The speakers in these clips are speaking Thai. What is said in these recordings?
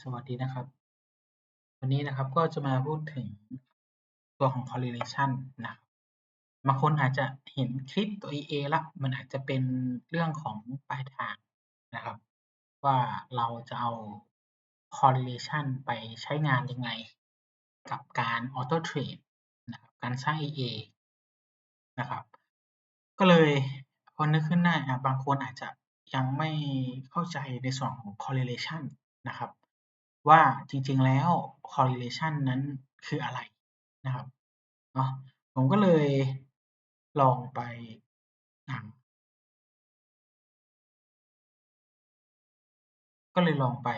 สวัสดีนะครับ วันนี้นะครับก็จะมาพูดถึงตัวของ correlation นะครับบางคนอาจจะเห็นคลิปตัว EA ละมันอาจจะเป็นเรื่องของปลายทางนะครับ ว่าเราจะเอา correlation ไปใช้งานยังไง กับการ auto trade นะครับการสร้าง EA นะครับ ก็เลยพอนึกขึ้นได้บางคนอาจจะยังไม่เข้าใจในส่วนของ correlation นะครับว่าจริงๆแล้ว correlation นั้นคืออะไรนะครับเนาะผมก็เลยลองไปก็เลยลองไป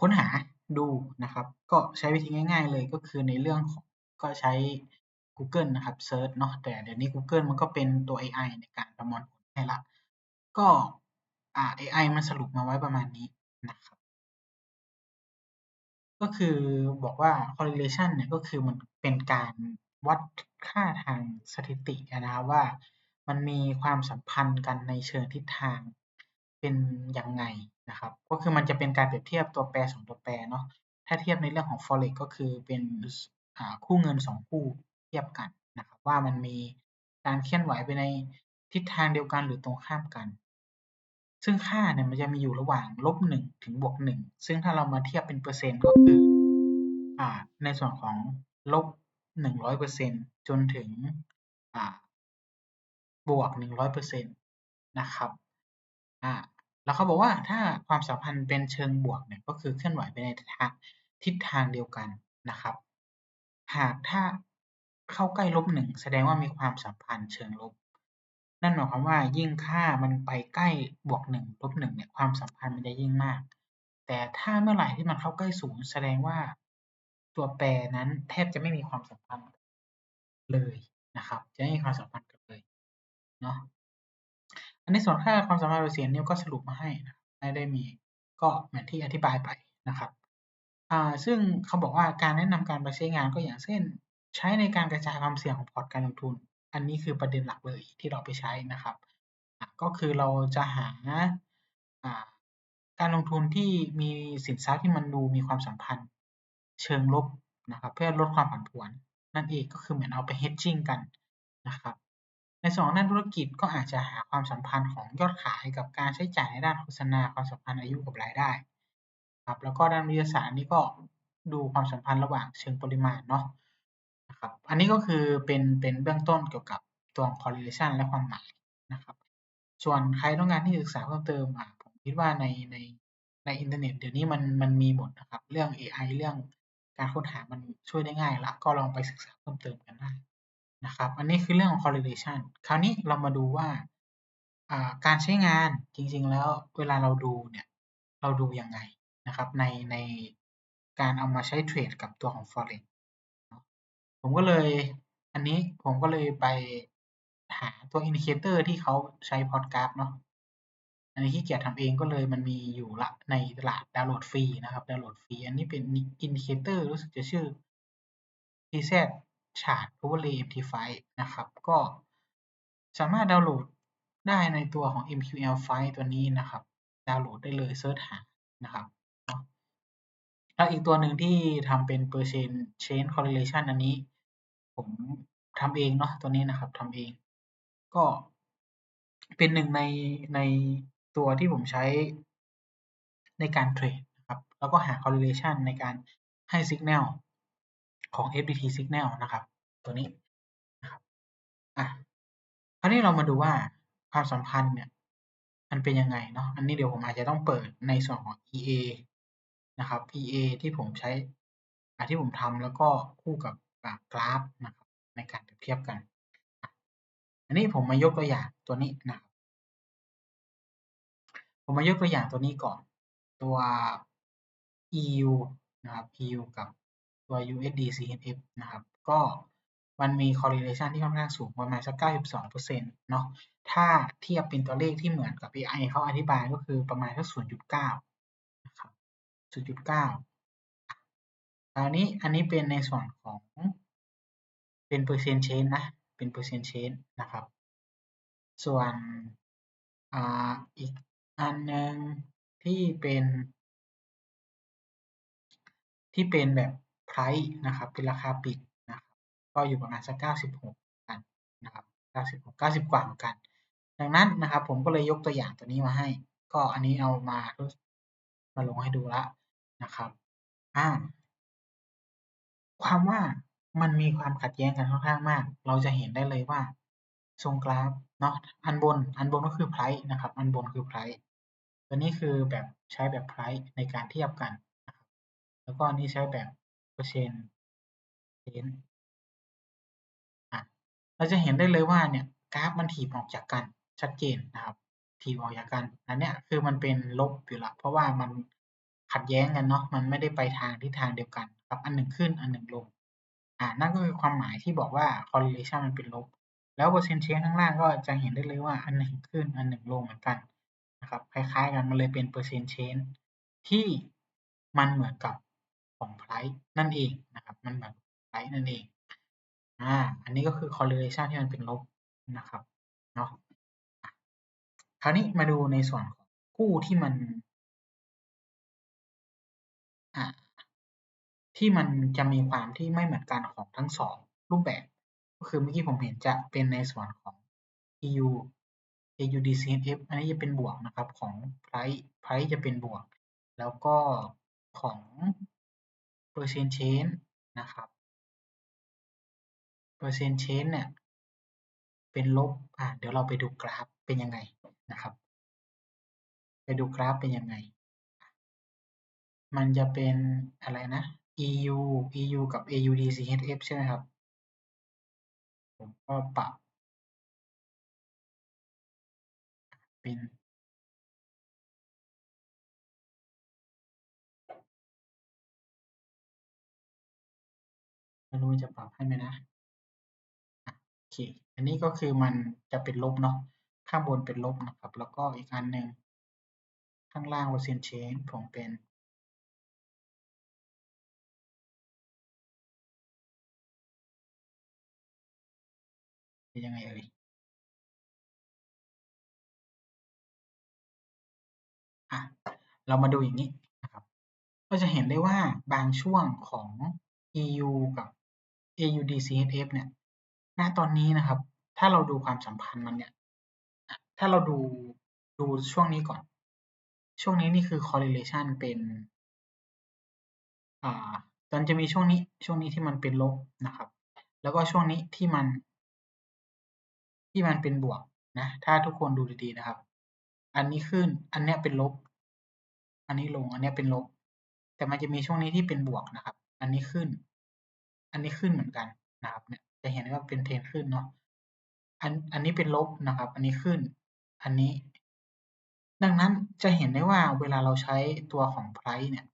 ค้นหาดูนะครับ ก็ใช้วิธีง่าย ๆ เลยก็คือในเรื่องของก็ใช้ Google นะครับเซิร์ชเนาะแต่เดี๋ยวนี้ Google มันก็เป็นตัว AI ในการประมวลผลให้ละก็ อ่า AI มันสรุปมาไว้ประมาณนี้นะครับ ก็คือบอกว่า correlation เนี่ยก็คือมันเป็นการวัดค่าทางสถิตินะครับว่ามันมีความสัมพันธ์กันในเชิงทิศทางเป็นยังไงนะครับ ก็คือมันจะเป็นการเปรียบเทียบตัวแปรสองตัวแปรเนาะถ้าเทียบในเรื่องของ forex ก็คือเป็นคู่เงินสองคู่เทียบกันนะครับ ว่ามันมีการเคลื่อนไหวไปในทิศทางเดียวกันหรือตรงข้ามกัน ซึ่งค่าเนี่ยมันจะมีอยู่ระหว่างลบหนึ่งถึงบวกหนึ่งซึ่งถ้าเรามาเทียบเป็นเปอร์เซ็นต์ก็คืออ่าในส่วนของลบหนึ่งร้อยเปอร์เซ็นต์จนถึงอ่าบวกหนึ่งร้อยเปอร์เซ็นต์นะครับอ่าแล้วเขาบอกว่าถ้าความสัมพันธ์เป็นเชิงบวกเนี่ยก็คือเคลื่อนไหวไปในทางทิศทางเดียวกันนะครับ หากถ้าเข้าใกล้ลบหนึ่งแสดงว่ามีความสัมพันธ์เชิงลบ นั่นหมายความว่ายิ่งค่ามันไปใกล้บวกหนึ่งลบหนึ่งเนี่ยความสัมพันธ์มันจะยิ่งมาก แต่ถ้าเมื่อไหร่ที่มันเข้าใกล้ศูนย์แสดงว่าตัวแปรนั้นแทบจะไม่มีความสัมพันธ์เลยนะครับ จะไม่มีความสัมพันธ์กันเลยเนาะอันนี้ส่วนค่าความสัมพันธ์โดยเสียงนิ้วก็สรุปมาให้นะไม่ได้มีก็เหมือนที่อธิบายไปนะครับอ่าซึ่งเขาบอกว่าการแนะนำการไปใช้งานก็อย่างเช่น ใช้ในการกระจายความเสี่ยงของพอร์ตการลงทุน อันนี้คือประเด็นหลักเลยที่เราไปใช้นะครับ ก็คือเราจะหาการลงทุนที่มีสินทรัพย์ที่มันดูมีความสัมพันธ์ เชิงลบนะครับ เพื่อลดความผันผวน นั่นเองก็คือเหมือนเอาไป hedging กันนะครับ ในส่วนของด้านธุรกิจก็อาจจะหาความสัมพันธ์ของยอดขายกับการใช้จ่ายในด้านโฆษณาความสัมพันธ์อายุกับรายได้ครับแล้วก็ด้านวิทยาศาสตร์นี่ก็ดูความสัมพันธ์ระหว่างเชิงปริมาณเนาะ นะครับ อันนี้ก็คือเป็นเป็นเบื้องต้นเกี่ยวกับตัว correlation และความหมายนะครับ ส่วนใครต้องการที่ศึกษาเพิ่มเติมอะผมคิดว่าในในในอินเทอร์เน็ตเดี๋ยวนี้มันมันมีหมดนะครับ เรื่อง AI เรื่องการค้นหามันช่วยได้ง่ายละก็ลองไปศึกษาเพิ่มเติมกันได้นะครับ อันนี้คือเรื่องของ correlation คราวนี้เรามาดูว่าการใช้งานจริงๆ แล้วเวลาเราดูเนี่ยเราดูยังไงนะครับในในการเอามาใช้เทรดกับตัวของ forex ผมก็เลย อันนี้ผมก็เลยไปหาตัวอินดิเคเตอร์ที่เขาใช้พอดกราฟเนาะอันนี้ที่เกียรทำเองก็เลยมันมีอยู่ละในตลาดดาวน์โหลดฟรีนะครับดาวน์โหลดฟรีอันนี้เป็นอินดิเคเตอร์รู้สึกจะชื่อ PZ Chart Overlay MT5 นะครับ ก็สามารถดาวน์โหลดได้ในตัวของ MQL ไฟล์ตัวนี้นะครับ ดาวน์โหลดได้เลยเซิร์ชหานะครับแล้วอีกตัวหนึ่งที่ทำเป็น percent change correlation อันนี้ ผมทำเองเนาะตัวนี้นะครับทำเอง ก็เป็นหนึ่งในในตัวที่ผมใช้ในการเทรดนะครับ แล้วก็หา correlation ในการให้ signal ของ FDT signal นะครับ ตัวนี้นะครับอะคราวนี้เรามาดูว่าความสัมพันธ์เนี่ยมันเป็นยังไงเนาะอันนี้เดี๋ยวผมอาจจะต้องเปิดในส่วนของ EA นะครับ EA ที่ผมใช้ที่ผมทำแล้วก็คู่กับ กราฟนะครับในการเปรียบเทียบกัน อันนี้ผมมายกตัวอย่างตัวนี้นะครับผมมายกตัวอย่างตัวนี้ก่อน ตัว EU นะครับ EU กับตัว USD CNF นะครับ ก็มันมี correlation ที่ค่อนข้างสูงประมาณสัก 92%เนาะ ถ้าเทียบเป็นตัวเลขที่เหมือนกับ AI เขาอธิบายก็คือประมาณสัก 0.9 นะครับ 0.9 คราวนี้อันนี้เป็นในส่วนของเป็นเปอร์เซ็นต์เชนนะ เป็นเปอร์เซ็นต์เชนนะครับ ส่วนออีกอันหนึ่งที่เป็น ที่เป็นแบบ price นะครับ เป็นราคาปิดนะครับ ก็อยู่ประมาณสัก 96 กันนะครับ 96 90 กว่าเหมือนกัน ดังนั้นนะครับ ผมก็เลยยกตัวอย่างตัวนี้มาให้ ก็อันนี้เอามามาลงให้ดูแล้วนะครับ อ่า ความว่ามันมีความขัดแย้งกันค่อนข้างมาก เราจะเห็นได้เลยว่า ทรงกราฟเนาะ อันบน อันบนก็คือ price นะครับ อันบนคือ price ตัวนี้คือแบบใช้แบบ price ในการเทียบกันนะครับ แล้วก็อันนี้ใช้แบบเปอร์เซ็นต์เชนอะเราจะเห็นได้เลยว่าเนี่ยกราฟมันถีบออกจากกันชัดเจนนะครับ ถีบออกจากกัน อันเนี้ยคือมันเป็นลบอยู่ละเพราะว่ามันขัดแย้งกันเนาะ มันไม่ได้ไปทางทิศทางเดียวกัน ครับอันหนึ่งขึ้นอันหนึ่งลง อ่านั่นก็คือความหมายที่บอกว่า correlation มันเป็นลบ แล้วเปอร์เซ็นต์เชนข้างล่างก็จะเห็นได้เลยว่าอันหนึ่งขึ้นอันหนึ่งลงเหมือนกันนะครับคล้ายๆกันมันเลยเป็นเปอร์เซ็นต์เชนที่มันเหมือนกับของ price นั่นเองนะครับมันเหมือน price นั่นเองอ่าอันนี้ก็คือ correlation ที่มันเป็นลบนะครับเนาะคราวนี้มาดูในส่วนของคู่ที่มันอ่า ที่มันจะมีความที่ไม่เหมือนกันของทั้ง2รูปแบบ ก็คือเมื่อกี้ผมเห็นจะเป็นในส่วนของ EU AUDCF อันนี้จะเป็นบวกนะครับของ price price จะเป็นบวก แล้วก็ของเปอร์เซ็นต์เชนนะครับเปอร์เซ็นต์เชนเนี่ยเป็นลบอ่าเดี๋ยวเราไปดูกราฟเป็นยังไงนะครับ ไปดูกราฟเป็นยังไง มันจะเป็นอะไรนะ EU EU กับ AUDCHF ใช่ไหมครับ ผมก็ปรับ เป็นไม่รู้ว่าจะปรับให้ไหมนะโอเค อันนี้ก็คือมันจะเป็นลบเนาะ ข้างบนเป็นลบนะครับ แล้วก็อีกอันหนึ่งข้างล่างเปอร์เซ็นต์เชนผมเป็น เป็นยังไงเอ่ยอะเรามาดูอย่างนี้นะครับ ก็จะเห็นได้ว่าบางช่วงของ EU กับ AUDCHF เนี่ย ณ ตอนนี้นะครับ ถ้าเราดูความสัมพันธ์มันเนี่ย ถ้าเราดู ดูช่วงนี้ก่อน ช่วงนี้นี่คือ correlation เป็นอ่ามันจะมีช่วงนี้ ช่วงนี้ที่มันเป็นลบนะครับ แล้วก็ช่วงนี้ที่มัน ที่มันเป็นบวกนะถ้าทุกคนดูดีๆนะครับ อันนี้ขึ้นอันเนี้ยเป็นลบ อันนี้ลงอันเนี้ยเป็นลบ แต่มันจะมีช่วงนี้ที่เป็นบวกนะครับ อันนี้ขึ้น อันนี้ขึ้นเหมือนกันนะครับเนี่ยจะเห็นได้ว่าเป็นเทรนขึ้นเนาะอันอันนี้เป็นลบนะครับ อันนี้ขึ้น อันนี้ ดังนั้นจะเห็นได้ว่าเวลาเราใช้ตัวของ price เนี่ย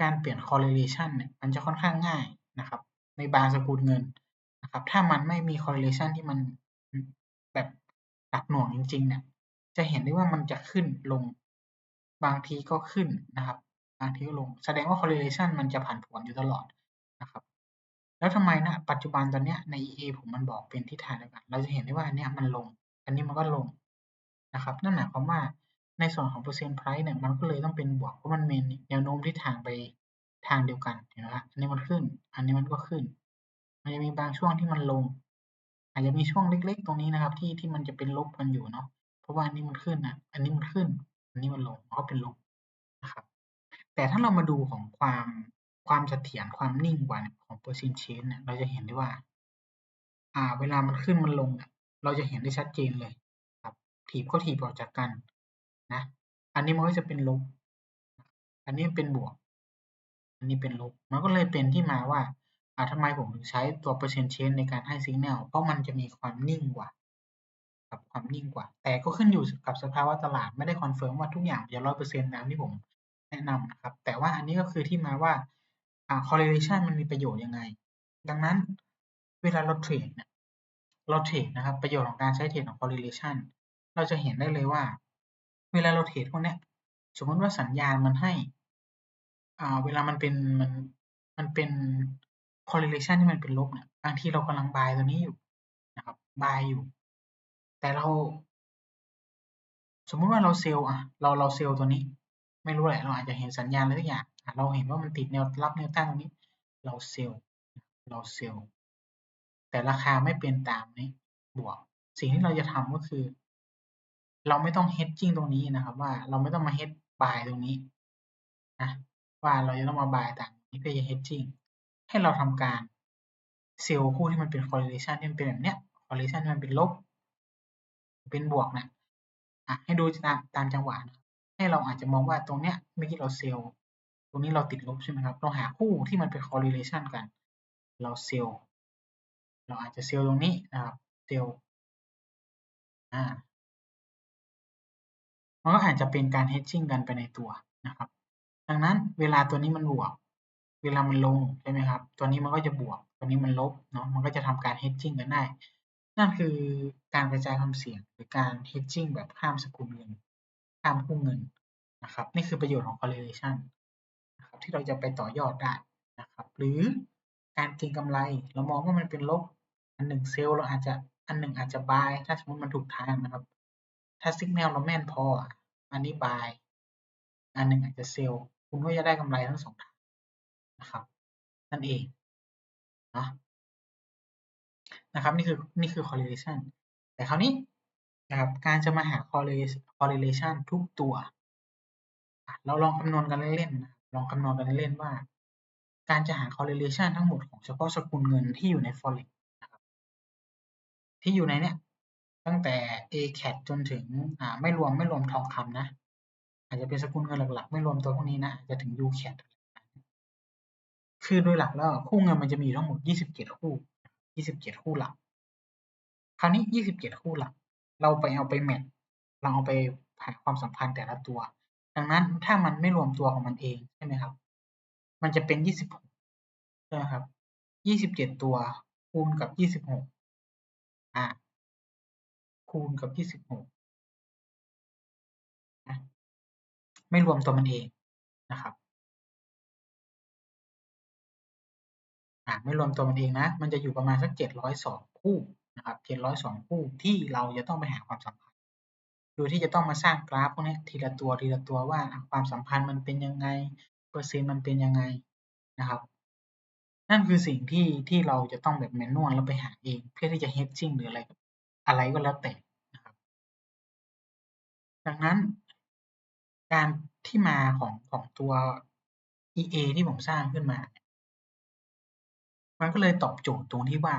การเปลี่ยน correlation เนี่ยมันจะค่อนข้างง่ายนะครับ ในบางสกุลเงิน นะครับ ถ้ามันไม่มี correlation ที่มันแบบหนักหน่วงจริง ๆ เนี่ย จะเห็นได้ว่ามันจะขึ้นลง บางทีก็ขึ้นนะครับ บางทีก็ลง แสดงว่า correlation มันจะผันผวนอยู่ตลอดนะครับ แล้วทำไมณปัจจุบันตอนเนี้ยใน EA ผมมันบอกเป็นทิศทางเดียวกัน เราจะเห็นได้ว่าอันเนี้ยมันลง อันนี้มันก็ลงนะครับ นั่นหมายความว่าในส่วนของเปอร์เซ็นต์ price เนี่ยมันก็เลยต้องเป็นบวกเพราะมันมีแนวโน้มทิศทางไปทางเดียวกันเห็นไหมครับอันนี้มันขึ้น อันนี้มันก็ขึ้น มันจะมีบางช่วงที่มันลง อาจจะมีช่วงเล็ก ๆ ตรงนี้นะครับ ที่ที่มันจะเป็นลบกันอยู่เนาะเพราะว่าอันนี้มันขึ้นนะอันนี้มันขึ้น อันนี้มันลงมันก็เป็นลบนะครับ แต่ถ้าเรามาดูของความความเสถียรความนิ่งกว่าเนี่ยของเปอร์เซ็นต์เชนเนี่ยเราจะเห็นได้ว่า อ่า เวลามันขึ้นมันลงเนี่ยเราจะเห็นได้ชัดเจนเลย ครับ ถีบก็ถีบออกจากกันนะ อันนี้มันก็จะเป็นลบ อันนี้เป็นบวก อันนี้เป็นลบ มันก็เลยเป็นที่มาว่า อ่าทำไมผมถึงใช้ตัวเปอร์เซ็นต์เชนในการให้ signal เพราะมันจะมีความนิ่งกว่าครับความนิ่งกว่า แต่ก็ขึ้นอยู่กับสภาวะตลาดไม่ได้คอนเฟิร์มว่าทุกอย่างจะ100%ตามที่ผมแนะนำนะครับ แต่ว่าอันนี้ก็คือที่มาว่าอ่า correlation มันมีประโยชน์ยังไง ดังนั้นเวลาเราเทรดเนี่ยเราเทรดนะครับ ประโยชน์ของการใช้เทรดของ correlation เราจะเห็นได้เลยว่า เวลาเราเทรดพวกเนี้ยสมมติว่าสัญญาณมันให้ อ่า เวลามันเป็นมันมันเป็น correlation ที่มันเป็นลบเนี่ยบางทีเรากำลัง buy ตัวนี้อยู่นะครับ buy อยู่ แต่เรา สมมุติว่าเราเซลล์อะเราเราเซลล์ตัวนี้ ไม่รู้แหละเราอาจจะเห็นสัญญาณอะไรสักอย่างเราเห็นว่ามันติดแนวรับแนวต้านตรงนี้ เราเซลล์เราเซลล์แต่ราคาไม่เป็นตามนี้บวก สิ่งที่เราจะทำก็คือ เราไม่ต้อง hedging ตรงนี้นะครับ ว่าเราไม่ต้องมา hedge buy ตรงนี้นะว่าเราจะต้องมา buy ต่างนี้เพื่อจะ hedging ให้เราทำการเซลล์คู่ที่มันเป็น correlation ที่มันเป็นแบบเนี้ย correlation มันเป็นลบ เป็นบวกนะอะให้ดูตามตามจังหวะนะให้เราอาจจะมองว่าตรงเนี้ยเมื่อกี้เราเซลล์ตรงนี้เราติดลบใช่ไหมครับเราหาคู่ที่มันเป็น correlation กัน เราเซลล์เราอาจจะเซลล์ตรงนี้นะครับเซลล์อ่ามันก็อาจจะเป็นการ hedging กันไปในตัวนะครับ ดังนั้นเวลาตัวนี้มันบวก เวลามันลงใช่ไหมครับ ตัวนี้มันก็จะบวก ตัวนี้มันลบเนาะ มันก็จะทำการ hedging กันได้ นั่นคือการกระจายความเสี่ยงหรือการ hedging แบบข้ามสกุลเงิน ข้ามคู่เงินนะครับ นี่คือประโยชน์ของ correlation นะครับที่เราจะไปต่อยอดได้นะครับ หรือการเก็งกำไร เรามองว่ามันเป็นลบ อันหนึ่งเซลล์เราอาจจะ อันหนึ่งอาจจะ buy ถ้าสมมติมันถูกทางนะครับ ถ้า signal เราแม่นพอ อันนี้ buy อันหนึ่งอาจจะเซลล์คุณก็จะได้กำไรทั้งสองทาง นะครับ นั่นเองนะนะครับนี่คือนี่คือ correlation แต่คราวนี้นะครับการจะมาหา correlation ทุกตัว เราลองคำนวณกันเล่นๆนะลองคำนวณกันเล่นๆว่า การจะหา correlation ทั้งหมดของเฉพาะสกุลเงินที่อยู่ใน forex นะครับที่อยู่ในเนี้ยตั้งแต่ ACAT จนถึงอ่าไม่รวมไม่รวมทองคำนะ อาจจะเป็นสกุลเงินหลักๆ ไม่รวมตัวพวกนี้นะจะถึง UCAT คือโดยหลักแล้วคู่เงินมันจะมีทั้งหมด 27 คู่ 27 คู่หลัก คราวนี้ 27 คู่หลัก เราไปเอาไปแมทเราเอาไปหาความสัมพันธ์แต่ละตัว ดังนั้นถ้ามันไม่รวมตัวของมันเองใช่ไหมครับ มันจะเป็น 26ใช่ไหมครับ 27 ตัวคูณกับ 26 อ่าคูณกับ 26นะไม่รวมตัวมันเองนะครับ อ่าไม่รวมตัวมันเองนะ มันจะอยู่ประมาณสักเจ็ดร้อยสองคู่นะครับเจ็ดร้อยสองคู่ที่เราจะต้องไปหาความสัมพันธ์โดยที่จะต้องมาสร้างกราฟพวกนี้ทีละตัวทีละตัวว่าความสัมพันธ์มันเป็นยังไงเปอร์เซ็นต์มันเป็นยังไงนะครับ นั่นคือสิ่งที่ที่เราจะต้องแบบแมนนวลแล้วไปหาเอง เพื่อที่จะเฮดจิ้งหรืออะไรอะไรก็แล้วแต่นะครับ ดังนั้นการที่มาของของตัว EA ที่ผมสร้างขึ้นมา มันก็เลยตอบโจทย์ตรงที่ว่า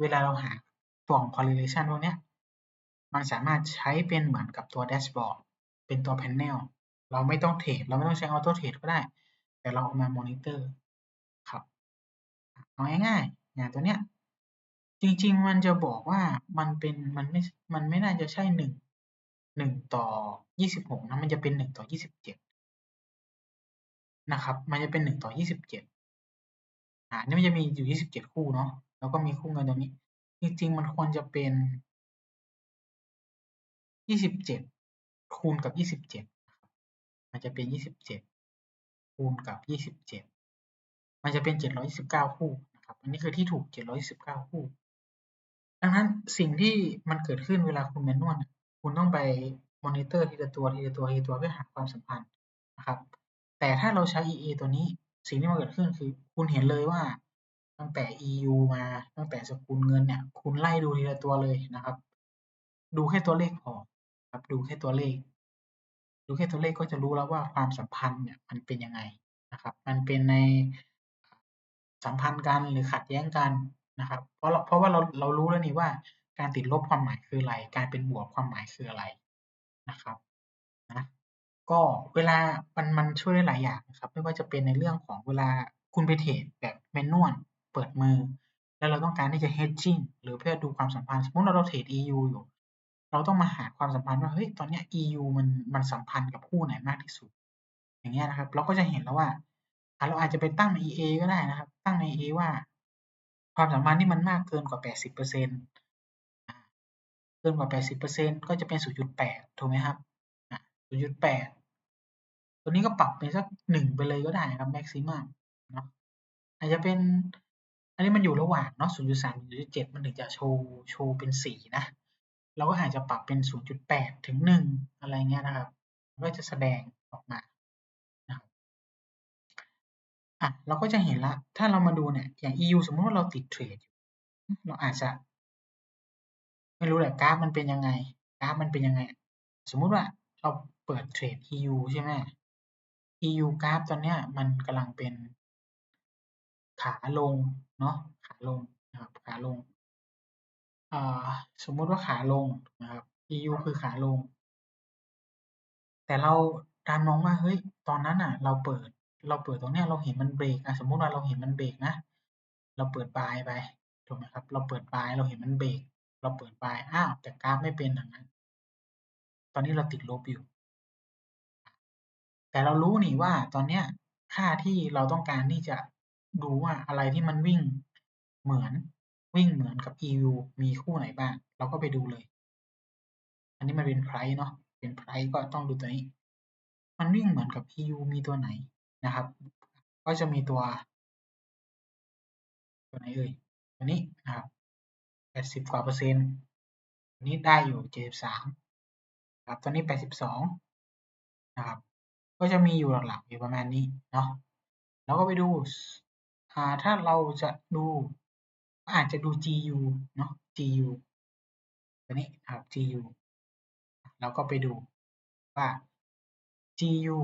เวลาเราหาตัวของ correlation พวกนี้มันสามารถใช้เป็นเหมือนกับตัวแดชบอร์ดเป็นตัวแผน n e l เราไม่ต้องเทรดเราไม่ต้องใช้ออโต้เทรดก็ได้ แต่เราเอามามอนิเตอร์ครับ เอาง่ายๆอย่างตัวเนี้ยจริง ๆ มันจะบอกว่ามันเป็นมันไม่มันไม่น่าจะใช่หนึ่งหนึ่งต่อยี่สิบหกนะมันจะเป็นหนึ่งต่อยี่สิบเจ็ดนะครับ มันจะเป็นหนึ่งต่อยี่สิบเจ็ด อ่านี่มันจะมีอยู่ยี่สิบเจ็ดคู่เนาะแล้วก็มีคู่เงินตรงนี้ จริงๆมันควรจะเป็นยี่สิบเจ็ดคูณกับยี่สิบเจ็ดมันจะเป็นยี่สิบเจ็ดคูณกับยี่สิบเจ็ดมันจะเป็นเจ็ดร้อยสิบเก้าคู่นะครับอันนี้คือที่ถูกเจ็ดร้อยสิบเก้าคู่ ดังนั้นสิ่งที่มันเกิดขึ้นเวลาคุณแมนนวลคุณต้องไปมอนิเตอร์ทีละตัวทีละตัวทีละตัวเพื่อหาความสัมพันธ์นะครับ แต่ถ้าเราใช้ EA ตัวนี้ สิ่งที่มันเกิดขึ้นคือ คุณเห็นเลยว่า ตั้งแต่ EU มาตั้งแต่สกุลเงินเนี่ย คุณไล่ดูทีละตัวเลยนะครับ ดูแค่ตัวเลขพอครับดูแค่ตัวเลข ดูแค่ตัวเลขก็จะรู้แล้วว่าความสัมพันธ์เนี่ยมันเป็นยังไงนะครับ มันเป็นในสัมพันธ์กันหรือขัดแย้งกันนะครับ เพราะเพราะว่าเราเรารู้แล้วนี่ว่าการติดลบความหมายคืออะไร การเป็นบวกความหมายคืออะไรนะครับนะ ก็เวลามันมันช่วยได้หลายอย่างนะครับ ไม่ว่าจะเป็นในเรื่องของเวลาคุณไปเทรดแบบแมนนวลเปิดมือ แล้วเราต้องการที่จะ hedging หรือเพื่อดูความสัมพันธ์สมมติเราเราเทรด EU อยู่ เราต้องมาหาความสัมพันธ์ว่าเฮ้ยตอนนี้ EU มันมันสัมพันธ์กับคู่ไหนมากที่สุด อย่างเงี้ยนะครับ เราก็จะเห็นแล้วว่าเราอาจจะไปตั้งใน EA ก็ได้นะครับ ตั้งใน EA ว่า ความสัมพันธ์ที่มันมากเกินกว่า 80%เปอร์เซ็นต์เกินกว่า 80%ก็จะเป็น 0.8 ถูกไหมครับ 0.8ตัวนี้ก็ปรับเป็นสักหนึ่งไปเลยก็ได้ครับแม็กซิมัมเนาะอาจจะเป็น อันนี้มันอยู่ระหว่างเนาะ0.3 0.7มันถึงจะโชว์โชว์เป็นสีนะ เราก็อาจจะปรับเป็น0.8ถึง1อะไรเงี้ยนะครับ ก็จะแสดงออกมานะครับอะเราก็จะเห็นละ ถ้าเรามาดูเนี่ยอย่าง EU สมมติว่าเราติดเทรดเราอาจจะ ไม่รู้แหละกราฟมันเป็นยังไงกราฟมันเป็นยังไง สมมุติว่าเรา เปิดเทรด EU ใช่ไหม EU กราฟตอนเนี้ยมันกำลังเป็นขาลงเนาะขาลงนะครับขาลงสมมุติว่าขาลงนะครับ EU คือขาลง แต่เราดันมองว่าเฮ้ยตอนนั้นน่ะ เราเปิดเราเปิดตรงเนี้ยเราเห็นมันเบรกอ่าสมมุติว่าเราเห็นมันเบรกนะ เราเปิด buy ไปถูกไหมครับ เราเปิด buy เราเห็นมันเบรกเราเปิด buy อ้าวแต่กราฟไม่เป็นอย่างนั้น ตอนนี้เราติดลบอยู่ แต่เรารู้นี่ว่าตอนเนี้ยค่าที่เราต้องการที่จะดูว่าอะไรที่มันวิ่งเหมือนวิ่งเหมือนกับ EU มีคู่ไหนบ้าง เราก็ไปดูเลย อันนี้มันเป็น price เนาะเป็น price ก็ต้องดูตัวนี้ มันวิ่งเหมือนกับ EU มีตัวไหนนะครับ ก็จะมีตัว ตัวไหนเอ่ยตัวนี้นะครับ80กว่าเปอร์เซ็นต์นนี้ได้อยู่73ครับตัวนี้82นะครับ ก็จะมีอยู่หลักๆอยู่ประมาณนี้เนาะแล้วก็ไปดูอ่าถ้าเราจะดูอาจจะดู GU เนาะ GU ตัวนี้ครับ GU เราก็ไปดูว่า GU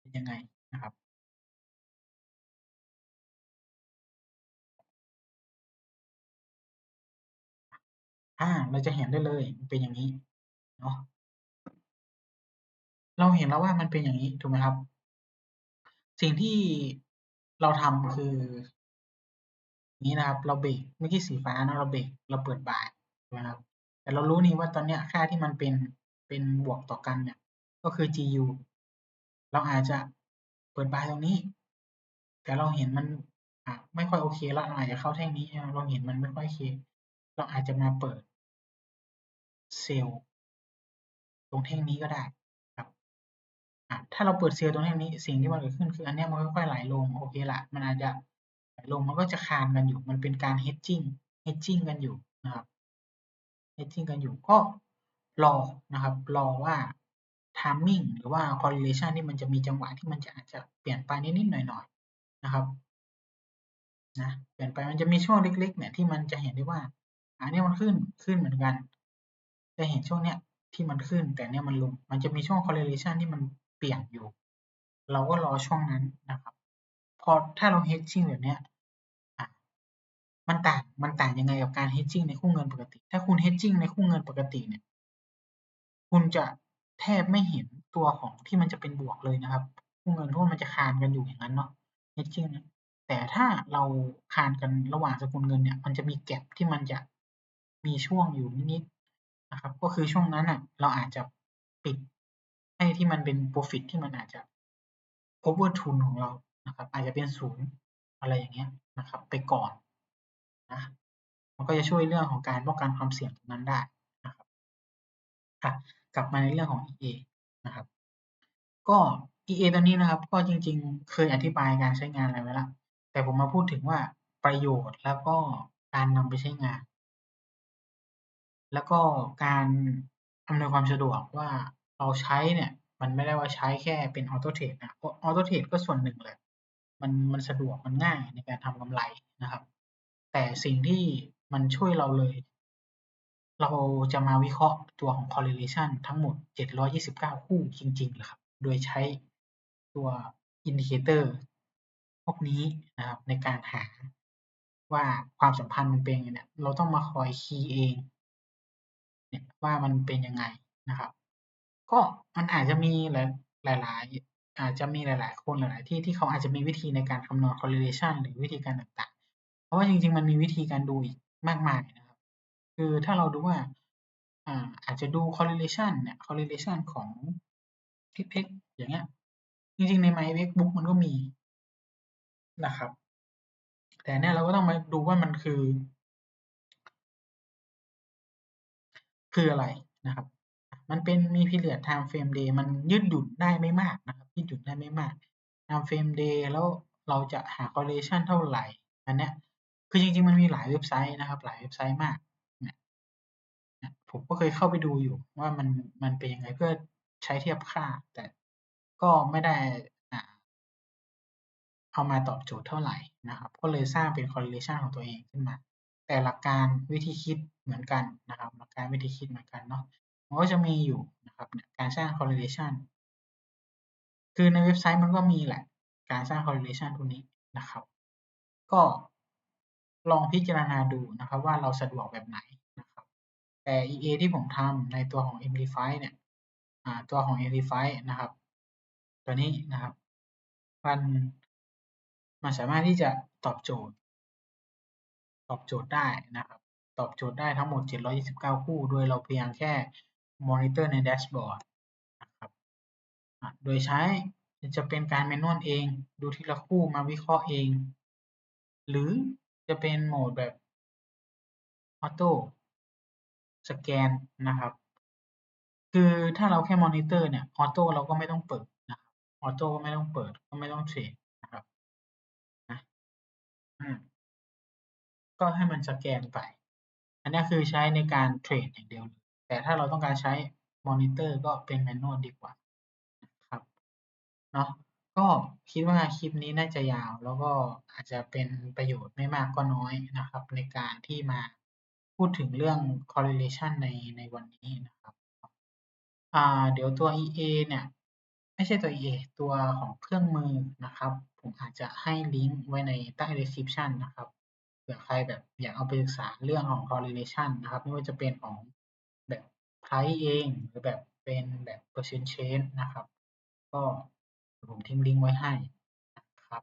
เป็นยังไงนะครับ อ่า เราจะเห็นได้เลยเป็นอย่างนี้ เนาะเราเห็นแล้วว่ามันเป็นอย่างนี้ถูกไหมครับ สิ่งที่เราทำคือนี้นะครับ เราเบรกเมื่อกี้สีฟ้าเนาะเราเบรกเราเปิด buy ถูกไหมครับ แต่เรารู้นี่ว่าตอนเนี้ยค่าที่มันเป็นเป็นบวกต่อกันเนี่ย ก็คือ GU เราอาจจะเปิด buy ตรงนี้ แต่เราเห็นมันไม่ค่อยโอเคแล้วเราอาจจะเข้าแท่งนี้เราเห็นมันไม่ค่อยโอเค เราอาจจะมาเปิดเซลล์ ตรงแท่งนี้ก็ได้ครับถ้าเราเปิดเซลล์ตรงแท่งนี้สิ่งที่มันเกิดขึ้นคืออันนี้มันค่อยๆไหลลงโอเคละมันอาจจะไหลลงมันก็จะคานกันอยู่ มันเป็นการ hedging hedging กันอยู่นะครับ hedging กันอยู่ก็รอนะครับ รอว่า timing หรือว่า correlation ที่มันจะมีจังหวะที่มันจะอาจจะเปลี่ยนไปนิดๆหน่อยๆนะครับนะเปลี่ยนไปมันจะมีช่วงเล็ก ๆ เนี่ยที่มันจะเห็นได้ว่าอันนี้มันขึ้นขึ้นเหมือนกัน จะเห็นช่วงเนี้ย ที่มันขึ้น แต่เนี้ยมันลง มันจะมีช่วง correlation ที่มันเปลี่ยนอยู่ เราก็รอช่วงนั้นนะครับ พอถ้าเรา hedging แบบเนี้ยอ่ามันต่างมันต่างยังไงกับการ hedging ในคู่เงินปกติ ถ้าคุณ hedging ในคู่เงินปกติเนี่ยคุณจะแทบไม่เห็นตัวของที่มันจะเป็นบวกเลยนะครับคู่เงินเพราะว่ามันจะคานกันอยู่อย่างนั้นเนาะ hedging นะแต่ถ้าเราคานกันระหว่างสกุลเงินเนี่ย มันจะมี gap ที่มันจะมีช่วงอยู่นิด นะครับก็คือช่วงนั้นน่ะเราอาจจะปิดให้ที่มันเป็นพรอฟิตที่มันอาจจะคัฟเวอร์ทุนของเรานะครับ อาจจะเป็น0อะไรอย่างเงี้ยนะครับ ไปก่อนนะมันก็จะช่วยเรื่องของการป้องกันความเสี่ยงตรงนั้นได้นะครับอะกลับมาในเรื่องของ EA นะครับ ก็ EA ตัวนี้นะครับ ก็จริง ๆ เคยอธิบายการใช้งานอะไรไว้ล้วแต่ผมมาพูดถึงว่าประโยชน์แล้วก็การนำไปใช้งาน แล้วก็การอำนวยความสะดวกว่าเราใช้เนี่ย มันไม่ได้ว่าใช้แค่เป็น Auto Trade นะ Auto Trade ก็ส่วนหนึ่งแหละมันมันสะดวกมันง่ายในการทำกำไรนะครับ แต่สิ่งที่มันช่วยเราเลย เราจะมาวิเคราะห์ตัวของ correlation ทั้งหมด 729 คู่จริงๆเลยครับ โดยใช้ตัว indicator พวกนี้นะครับในการหาว่าความสัมพันธ์มันเป็นยังไงเนี่ย เราต้องมาคอยคีย์เอง เนี่ยว่ามันเป็นยังไงนะครับ ก็มันอาจจะมีหลายหลาย ๆ อาจจะมีหลาย ๆ คนหลาย ๆ ที่ที่เขาอาจจะมีวิธีในการคำนวณ correlation หรือวิธีการต่างๆ เพราะว่าจริง ๆ มันมีวิธีการดูอีกมากมายนะครับ คือถ้าเราดูว่าอาอาจจะดู correlation เนี่ย correlation ของ FX อย่างเงี้ย จริง ๆ ใน MyFXBook มันก็มีนะครับ แต่เนี่ยเราก็ต้องมาดูว่ามันคือ คืออะไรนะครับ มันเป็นมี period time frame day มันยืดหยุ่นได้ไม่มากนะครับยืดหยุ่นได้ไม่มาก time frame day แล้วเราจะหา correlation เท่าไหร่อันเนี้ยคือจริงๆมันมีหลายเว็บไซต์นะครับ หลายเว็บไซต์มากเนี่ยเนี่ยผมก็เคยเข้าไปดูอยู่ว่ามันมันเป็นยังไงเพื่อใช้เทียบค่า แต่ก็ไม่ได้เอามาตอบโจทย์เท่าไหร่นะครับ ก็เลยสร้างเป็น correlation ของตัวเองขึ้นมา แต่หลักการวิธีคิดเหมือนกันนะครับ หลักการวิธีคิดเหมือนกันเนาะมันก็จะมีอยู่นะครับเนี่ยการสร้าง correlation คือในเว็บไซต์มันก็มีแหละ การสร้าง correlation พวกนี้นะครับ ก็ลองพิจารณาดูนะครับว่าเราสะดวกแบบไหนนะครับ แต่ EA ที่ผมทำในตัวของ Amplify เนี่ยอ่าตัวของ Amplify นะครับ ตัวนี้นะครับ มันมันสามารถที่จะตอบโจทย์ ตอบโจทย์ได้นะครับ ตอบโจทย์ได้ทั้งหมด 729 คู่ โดยเราเพียงแค่มอนิเตอร์ในแดชบอร์ดนะครับโดยใช้จะเป็นการแมนนวลเอง ดูทีละคู่มาวิเคราะห์เอง หรือจะเป็นโหมดแบบออโต้สแกนนะครับ คือถ้าเราแค่มอนิเตอร์เนี่ยออโต้เราก็ไม่ต้องเปิดนะครับออโต้ก็ไม่ต้องเปิดก็ไม่ต้องเทรดนะครับนะอืม ก็ให้มันสแกนไป อันนี้คือใช้ในการเทรดอย่างเดียว แต่ถ้าเราต้องการใช้มอนิเตอร์ก็เป็นแมนนวลดีกว่านะครับเนาะก็คิดว่าคลิปนี้น่าจะยาว แล้วก็อาจจะเป็นประโยชน์ไม่มากก็น้อยนะครับ ในการที่มาพูดถึงเรื่อง correlation ในในวันนี้นะครับอ่าเดี๋ยวตัว EA เนี่ยไม่ใช่ตัว EA ตัวของเครื่องมือนะครับ ผมอาจจะให้ลิงก์ไว้ในใต้ description นะครับ ผื่อใครแบบอยากเอาไปศึกษาเรื่องของ correlation นะครับ ไม่ว่าจะเป็นของแบบ price เอง หรือแบบเป็นแบบ percent change นะครับ ก็ผมทิ้งลิงก์ไว้ให้นะครับ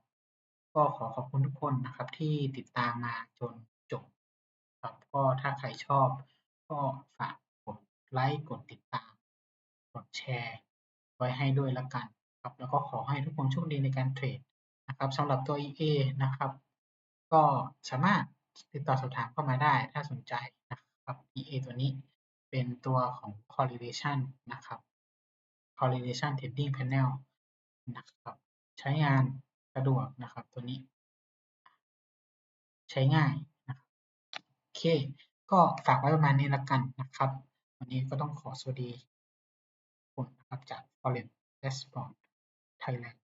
ก็ขอขอบคุณทุกคนนะครับที่ติดตามมาจนจบครับก็ถ้าใครชอบ ก็ฝากกดไลค์กดติดตาม กดแชร์ ไว้ให้ด้วยละกันครับแล้วก็ขอให้ทุกคนโชคดีในการเทรดนะครับสำหรับตัว EA นะครับ ก็สามารถติดต่อสอบถามเข้ามาได้ถ้าสนใจนะครับ EA ตัวนี้เป็นตัวของ correlation นะครับ correlation trading panel นะครับ ใช้งานสะดวกนะครับตัวนี้ ใช้ง่ายนะครับโอเค ก็ฝากไว้ประมาณนี้ละกันนะครับ วันนี้ก็ต้องขอสวัสดีทุกคนนะครับจาก Forex Dashboard Thailand